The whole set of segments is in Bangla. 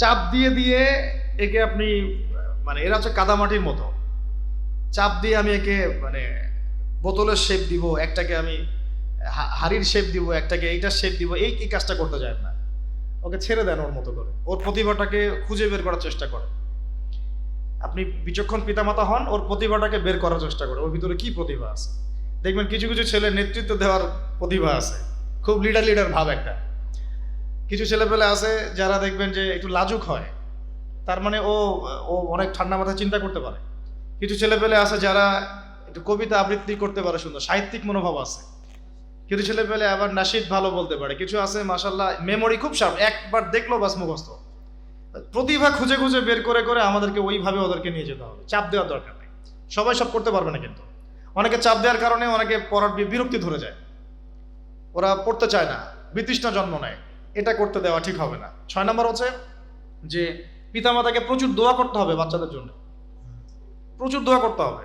চাপ দিয়ে দিয়ে একে আপনি মানে এরা হচ্ছে কাদামাটির মতো। চাপ দিয়ে আমি একে মানে বোতলের শেপ দিব, একটাকে আমি হাড়ির শেপ দিব, একটাকে এইটার শেপ দিব, এই এই কাজটা করতে যায় না ওকে ছেড়ে দেন ওর মতো করে। ওর প্রতিভাটাকে খুঁজে বের করার চেষ্টা করে আপনি বিচক্ষণ পিতামাতা হন, ওর প্রতিভাটাকে বের করার চেষ্টা করে ওর ভিতরে কি প্রতিভা আছে? দেখবেন কিছু কিছু ছেলে নেতৃত্ব দেওয়ার প্রতিভা আছে। খুব লিডার লিডার ভাব একটা। কিছু ছেলেপেলে আছে যারা দেখবেন যে একটু লাজুক হয়। তার মানে ও ও অনেক ঠান্ডা মাথায় চিন্তা করতে পারে। কিছু ছেলেপেলে আছে যারা একটু কবিতা আবৃত্তি করতে পারে সুন্দর, সাহিত্যিক মনোভাব আছে। কিছু ছেলেপেলে আবার নাসিদ ভালো বলতে পারে। কিছু আছে মাসাল্লাহ মেমোরি খুব শার্প একবার দেখল বাস মুখস্থ। প্রতিভা খুঁজে খুঁজে বের করে করে আমাদেরকে ওইভাবে ওদেরকে নিয়ে যেতে হবে। চাপ দেওয়ার দরকার নেই। সবাই সব করতে পারবে না কিন্তু। অনেকে চাপ দেওয়ার কারণে অনেকে পড়ার বিরক্তি ধরে যায়। ওরা পড়তে চায় না, বিতৃষ্ণা জন্ম নেয়। এটা করতে দেওয়া ঠিক হবে না। ছয় নম্বর হচ্ছে যে পিতামাতাকে প্রচুর দোয়া করতে হবে বাচ্চাদের জন্য। প্রচুর দোয়া করতে হবে।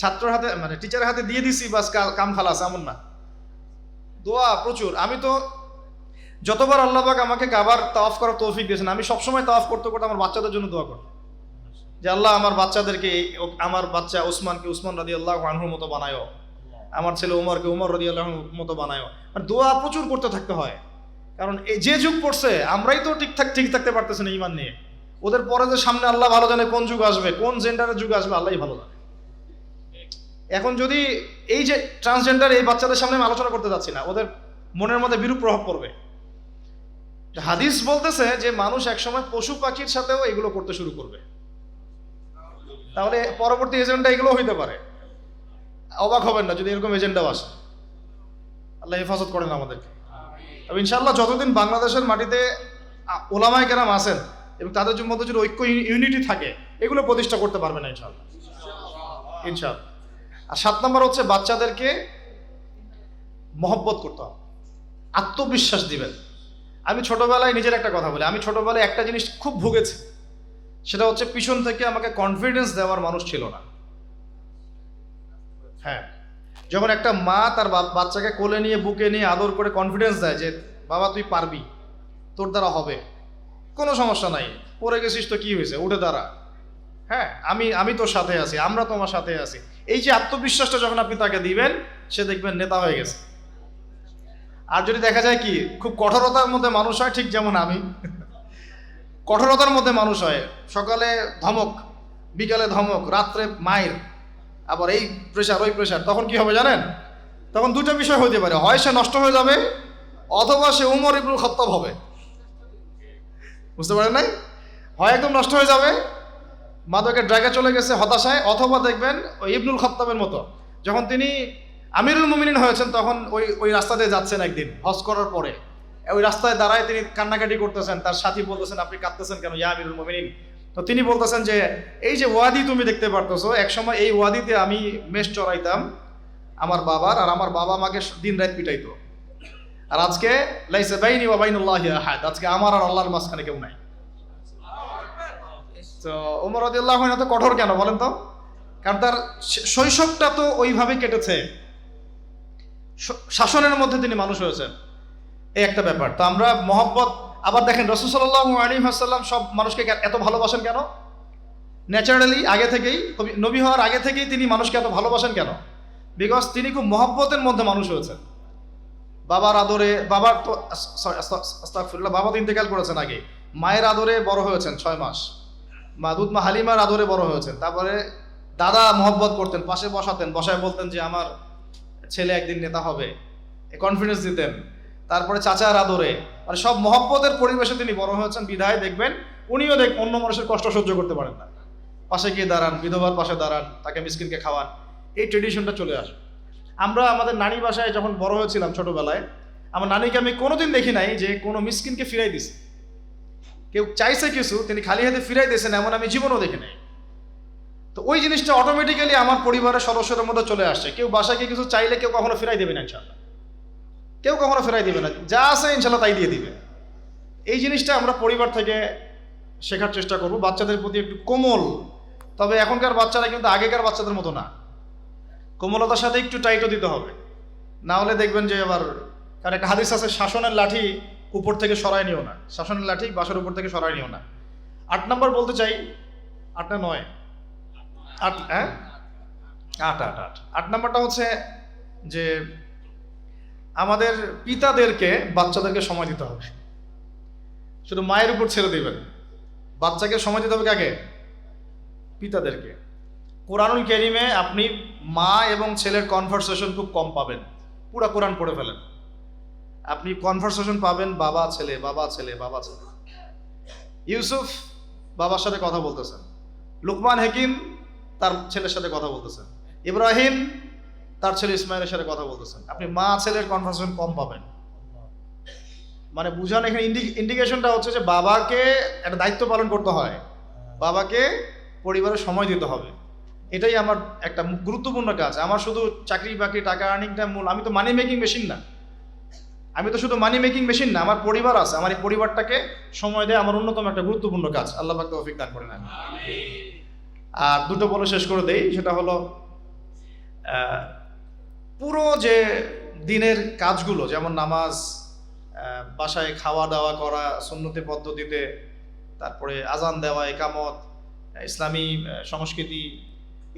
ছাত্রের হাতে মানে টিচারের হাতে দিয়ে দিছি, বাস কাম খালাস এমন না। দোয়া প্রচুর। আমি তো যতবার আল্লাহবাক আমাকে কাবার তাওয়াফ করার তৌফিক দিয়েছেন, আমি সবসময় তাওয়াফ করতে করতে আমার বাচ্চাদের জন্য দোয়া করি যে আল্লাহ আমার বাচ্চাদেরকে, আমার বাচ্চা ওসমানকে উসমান রাদি আল্লাহ আনহুর মতো বানায়ও। আমার ছেলে উমরকে উমর রাদি আল্লাহর মতো বানায়ও। মানে দোয়া প্রচুর করতে থাকতে হয়। কারণ এই যে যুগ পড়ছে, আমরাই তো ঠিকঠাক ঠিক থাকতে পারতেছি না ইমান নিয়ে। ওদের পরে যে সামনে আল্লাহ ভালো জানে কোন যুগ আসবে, কোন জেন্ডারের যুগ আসবে আল্লাহ ভালো জানে। এখন যদি এই যে ট্রান্সজেন্ডার এই বাচ্চাদের সামনে আমি আলোচনা করতে যাচ্ছি না, ওদের মনের মধ্যে বিরূপ প্রভাব পড়বে। হাদিস বলতেছে যে মানুষ একসময় পশু পাখির সাথেও এগুলো করতে শুরু করবে। তাহলে পরবর্তী এজেন্ডা এগুলো হইতে পারে। অবাক হবেন না যদি এরকম এজেন্ডাও আসে। আল্লাহ হেফাজত করেন আমাদেরকে। ইনশাল্লাহ যতদিন বাংলাদেশের মাটিতে ওলামায় কেরাম আছেন এবং তাদের মধ্যে যদি ঐক্য ইউনিটি থাকে, এগুলো প্রতিষ্ঠা করতে পারবে না ইনশাল্লাহ ইনশাল্লাহ আর সাত নম্বর হচ্ছে বাচ্চাদেরকে মহব্বত করতে হবে। আত্মবিশ্বাস দিবেন। আমি ছোটবেলায় নিজের একটা কথা বলি, আমি ছোটবেলায় একটা জিনিস খুব ভুগেছি। সেটা হচ্ছে পিছন থেকে আমাকে কনফিডেন্স দেওয়ার মানুষ ছিল না। হ্যাঁ। যখন একটা মা তার বাচ্চাকে কোলে নিয়ে, বুকে নিয়ে আদর করে কনফিডেন্স দেয় যে, বাবা, তুই পারবি, তোর দ্বারা হবে, কোনো সমস্যা নাই, পড়ে গেছিস তো কি হয়েছে, উঠে দাঁড়া। হ্যাঁ আমি আমি তোর সাথে আছি, আমরা তোমার সাথে আছি। এই যে আত্মবিশ্বাসটা যখন আপনি তাকে দিবেন, সে দেখবেন নেতা হয়ে গেছে। আর যদি দেখা যায় কি, খুব কঠোরতার মধ্যে মানুষ হয়, ঠিক যেমন আমি, কঠোরতার মধ্যে মানুষ হয়, সকালে ধমক, বিকালে ধমক, রাত্রে মায়ের আবার এই প্রেশার ওই প্রেশার তখন কি হবে জানেন? তখন দুটো বিষয় হতে পারে, হয় সে নষ্ট হয়ে যাবে, অথবা সে উমর ইবনুল খত্তাব হবে। বুঝতে পারেন নাই? হয় একদম নষ্ট হয়ে যাবে, মাদকের ড্রাগে চলে গেছে হতাশায়, অথবা দেখবেন ওই ইবনুল খত্তাবের মতো, যখন তিনি আমিরুল মুমিনিন হয়েছেন, তখন ওই ওই রাস্তা দিয়ে যাচ্ছেন একদিন, হজ করার পরে। ওই রাস্তায় দাঁড়ায় তিনি কান্নাকাটি করতেছেন, তার সাথী বলতেছেন, আপনি কাঁদতেছেন কেন, ইয়া আমিরুল মুমিনিন? তো তিনি বলতেছেন যে, এই যে ওয়াদি তুমি দেখতে পারতেছো একসময় এই ওয়াদিতে আমি মেষ চড়াইতাম আমার বাবার, আর আমার বাবা আমাকে দিন রাত পিটাইতো। আর আজকে লাইসে বাইনি ওয়া বাইনুল্লাহি আহাদ, আজকে আমার আর আল্লাহর মাঝখানে কেউ নাই। তো ওমর রাদিয়াল্লাহু আনহু এত কঠোর কেন বলেন তো? কারণ তার শৈশবটা তো ওইভাবে কেটেছে। শাসনের মধ্যে তিনি মানুষ হয়েছেন। এই একটা ব্যাপার। তো আমরা মহব্বত আবার দেখেন রসুল সাল্লাহ আলী হাসাল্লাম সব মানুষকে এত ভালোবাসেন কেন? ন্যাচারালি আগে থেকেই নবী- হওয়ার আগে থেকেই তিনি মানুষকে এত ভালোবাসেন কেন? বিকজ তিনি খুব মহব্বতের মধ্যে মানুষ হয়েছেন। বাবার আদরে, বাবার তো সরি আস্তাগফিরুল্লাহ, বাবা তো ইন্তেকাল করেছেন আগে। মায়ের আদরে বড় হয়েছেন ছয় মাস। মা হালিমার আদরে বড় হয়েছেন। তারপরে দাদা মহব্বত করতেন, পাশে বসাতেন, বসায় বলতেন যে, আমার ছেলে একদিন নেতা হবে। কনফিডেন্স দিতেন। তারপরে চাচার আদরে মানে সব মহব্বতের পরিবেশে তিনি বড় হয়েছেন, বিধায় দেখবেন, উনিও দেখ অন্য মানুষের কষ্ট সহ্য করতে পারেন না। পাশে গিয়ে দাঁড়ান, বিধবার পাশে দাঁড়ান, তাকে মিসকিনকে খাওয়ান। এই ট্রেডিশনটা চলে আসে। আমরা আমাদের নানি বাসায় যখন বড় হয়েছিলাম ছোটবেলায়, আমার নানিকে আমি কোনোদিন দেখি নাই যে কোনো মিসকিনকে ফিরাই দিছে। কেউ চাইছে কিছু, তিনি খালি হাতে ফিরাই দিয়েছেন, এমন আমি জীবনও দেখি নাই। তো ওই জিনিসটা অটোমেটিক্যালি আমার পরিবারের সদস্যদের মধ্যে চলে আসছে। কেউ বাসায় কিছু চাইলে কেউ কখনো ফিরাই দেবে না ইনশাল্লাহ কেউ কখনো ফেরাই দিবে না। যা আছে ইনশাল্লাহ তাই দিয়ে দিবে। এই জিনিসটা আমরা পরিবার থেকে শেখার চেষ্টা করব। বাচ্চাদের প্রতি একটু কোমল। তবে এখনকার বাচ্চারা কিন্তু আগেকার বাচ্চাদের মতো না। কোমলতার সাথে একটু টাইটও দিতে হবে। না হলে দেখবেন যে আবার কার একটা হাদিস আছে, শাসনের লাঠি উপর থেকে সরাই নিও না। শাসনের লাঠি বাসার উপর থেকে সরাই নিও না। আট নম্বর বলতে চাই আটটা নয়? আট হ্যাঁ? আট আট আট। আট নম্বরটা হচ্ছে যে আমাদের পিতাদেরকে, বাচ্চাদেরকে সময় দিতে হবে। শুধু মায়ের উপর ছেড়ে দিবেন। বাচ্চাকে সময় দিতে হবে কাকে? পিতাদেরকে। কোরআনুল কেরিমে আপনি মা এবং ছেলের কনভারসেশন খুব কম পাবেন। পুরা কোরআন পড়ে ফেলেন। আপনি কনভারসেশন পাবেন বাবা, ছেলে বাবা ছেলে বাবা, ছেলে। ইউসুফ বাবার সাথে কথা বলতেছেন। লুকমান হাকিম তার ছেলের সাথে কথা বলতেছেন। ইব্রাহিম তার ছেলে ইসমাইলের সাথে কথা বলতেছেন। আপনি মা ছেলের কনভারসেশন কম পাবেন। মানে বুঝান, এখানে ইন্ডিকেশনটা হচ্ছে যে বাবাকে একটা দায়িত্ব পালন করতে হয়। বাবাকে পরিবারের সময় দিতে হবে। এটাই আমার একটা গুরুত্বপূর্ণ কাজ। আমার শুধু চাকরি বাকরি, টাকা আর্নিংটা মূল আমি তো মানি মেকিং মেশিন না। আমি তো শুধু মানি মেকিং মেশিন না, আমার পরিবার আছে। আমার এই পরিবারটাকে সময় দেয় আমার অন্যতম একটা গুরুত্বপূর্ণ কাজ। আল্লাহ পাক তৌফিক দান করেন। আমি আর দুটো বলে শেষ করে দেই। সেটা হলো পুরো যে দিনের কাজগুলো, যেমন নামাজ বাসায় খাওয়া দাওয়া করা, সুন্নতি পদ্ধতিতে, তারপরে আজান দেওয়া, একামত ইসলামী সংস্কৃতি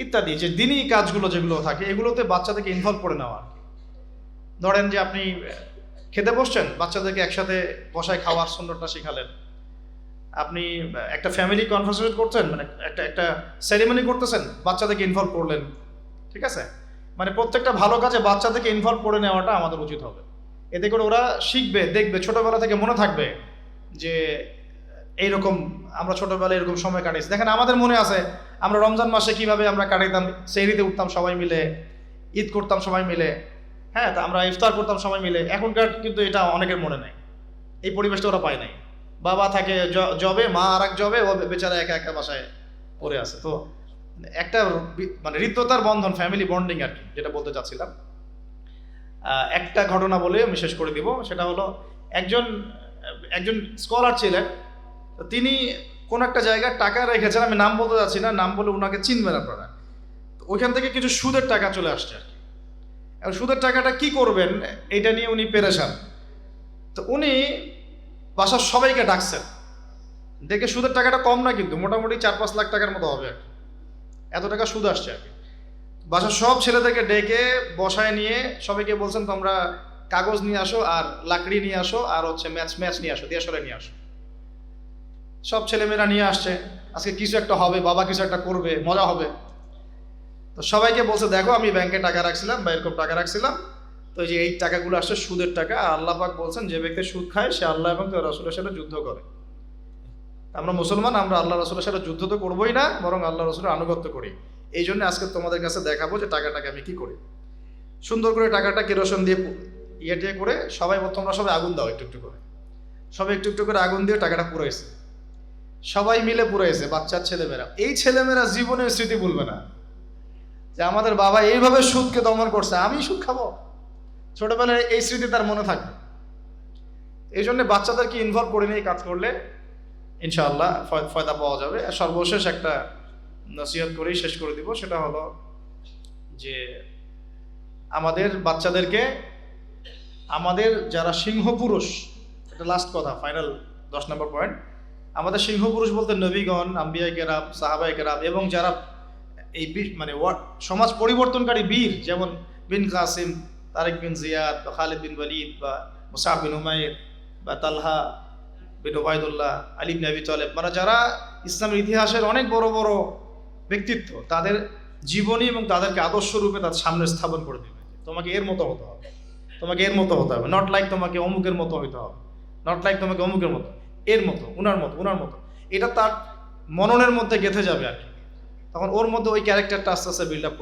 ইত্যাদি, যে দিনই কাজগুলো যেগুলো থাকে, এগুলোতে বাচ্চাদেরকে ইনভলভ করে নেওয়া। ধরেন যে আপনি খেতে বসছেন, বাচ্চাদেরকে একসাথে বসায় খাওয়ার সুন্দরটা শিখালেন আপনি একটা ফ্যামিলি কনভারসেশন করছেন মানে একটা একটা সেরিমনি করতেছেন, বাচ্চাদেরকে ইনভলভ করলেন, ঠিক আছে মানে প্রত্যেকটা ভালো কাজে বাচ্চা থেকে ইনভলভ করে নেওয়াটা আমাদের উচিত হবে। এতে করে ওরা শিখবে, দেখবে, ছোটবেলা থেকে মনে থাকবে যে এইরকম আমরা ছোটবেলায় এরকম সময় কাটিয়েছি দেখেন, আমাদের মনে আছে, আমরা রমজান মাসে কীভাবে আমরা কাটাইতাম, সেহরিতে উঠতাম সবাই মিলে, ঈদ করতাম সবাই মিলে হ্যাঁ তা আমরা ইফতার করতাম সবাই মিলে। এখনকার কিন্তু এটা অনেকের মনে নেই। এই পরিবেশটা ওরা পায় নাই। বাবা থাকে জবে, মা আর এক জবে, ও বেচারা একা একা বাসায় পড়ে আছে। তো একটা মানে হৃদ্যতার বন্ধন ফ্যামিলি বন্ডিং আর কি, যেটা বলতে চাচ্ছিলাম। একটা ঘটনা বলে আমি শেষ করে দিব, সেটা হলো একজন একজন স্কলার ছিলেন তিনি কোন একটা জায়গায় টাকা রেখেছেন, আমি নাম বলতে যাচ্ছি না, নাম বলে ওনাকে চিনবেন আপনারা। ওইখান থেকে কিছু সুদের টাকা চলে আসছে আর কি। সুদের টাকাটা কি করবেন এটা নিয়ে উনি পেরেছেন তো উনি বাসার সবাইকে ডাকছেন। দেখে সুদের টাকাটা কম না কিন্তু, মোটামুটি চার পাঁচ লাখ টাকার মতো হবে আর কি। এত টাকা সুদ আসছে আর বাসার সব ছেলেদেরকে ডেকে বসায় নিয়ে সবাইকে বলছেন, তোমরা কাগজ নিয়ে আসো আর লাকড়ি নিয়ে আসো আর হচ্ছে ম্যাচ ম্যাচ নিয়ে আসো দিয়ে নিয়ে আসো। সব ছেলেমেয়েরা নিয়ে আসছে। আজকে কিছু একটা হবে, বাবা কিছু একটা করবে, মজা হবে। তো সবাইকে বলছে, দেখো, আমি ব্যাংকে টাকা রাখছিলাম বা এরকম টাকা রাখছিলাম। তো এই যে এই টাকাগুলো আসছে, সুদের টাকা। আর আল্লাহ পাক বলছেন, যে ব্যক্তি সুদ খায়, সে আল্লাহ এবং রসুলের সাথে যুদ্ধ করে। আমরা মুসলমান, আমরা আল্লাহ রসুলের সাথে যুদ্ধ তো করবোই না, বরং আল্লাহ রসুলের আনুগত্য করি। এই জন্য আজকে তোমাদের কাছে দেখাবো যে টাকাটাকে আমি কি করি। সুন্দর করে টাকাটা কেরোসিন দিয়ে ইয়ে টিয়ে করে সবাই তোমরা সবাই আগুন দাও একটু একটু করে। সবাই একটু একটু করে আগুন দিয়ে টাকাটা পুরাইছে। সবাই মিলে পুরাইছে, বাচ্চার ছেলেমেয়েরা। এই ছেলেমেয়েরা জীবনের স্মৃতি ভুলবে না। যে আমাদের বাবা এইভাবে সুদকে দমন করছে, আমি সুদ খাব। ছোটবেলায় এই স্মৃতি তার মনে থাকবে। এই জন্য বাচ্চাদেরকে ইনভলভ করে নিয়ে কাজ করলে ইনশাআল্লাহ ফয়- ফয়দা পাওয়া যাবে। আর সর্বশেষ একটা নসিহত করেই শেষ করে দিব, সেটা হলো যে আমাদের বাচ্চাদেরকে, আমাদের যারা সিংহ পুরুষ এটা লাস্ট কথা ফাইনাল দশ নম্বর পয়েন্ট আমাদের সিংহ পুরুষ বলতে নবীগণ, আম্বিয়া কেরাম সাহাবাই কেরাম এবং যারা এই মানে সমাজ পরিবর্তনকারী বীর, যেমন বিন কাসিম, তারেক বিন জিয়াদ বা খালিদ বিন ওয়ালিদ বা মুসাহ বিন উমাইর বা তালহা বিন ওবায়দুল্লাহ আলী বিন আবি তালেব মানে যারা ইসলামের ইতিহাসের অনেক বড় বড় ব্যক্তিত্ব, তাদের জীবনী এবং তাদেরকে আদর্শ রূপে তার সামনে স্থাপন করে দেবে। তোমাকে এর মতো হতে হবে, তোমাকে এর মতো হতে হবে নট লাইক তোমাকে অমুকের মতো হইতে হবে নট লাইক তোমাকে অমুকের মতো, এর মতো, উনার মতো উনার মতো। এটা তার মননের মধ্যে গেঁথে যাবে আর কি। তখন ওর মধ্যে ওই ক্যারেক্টারটা আস্তে আস্তে বিল্ড আপ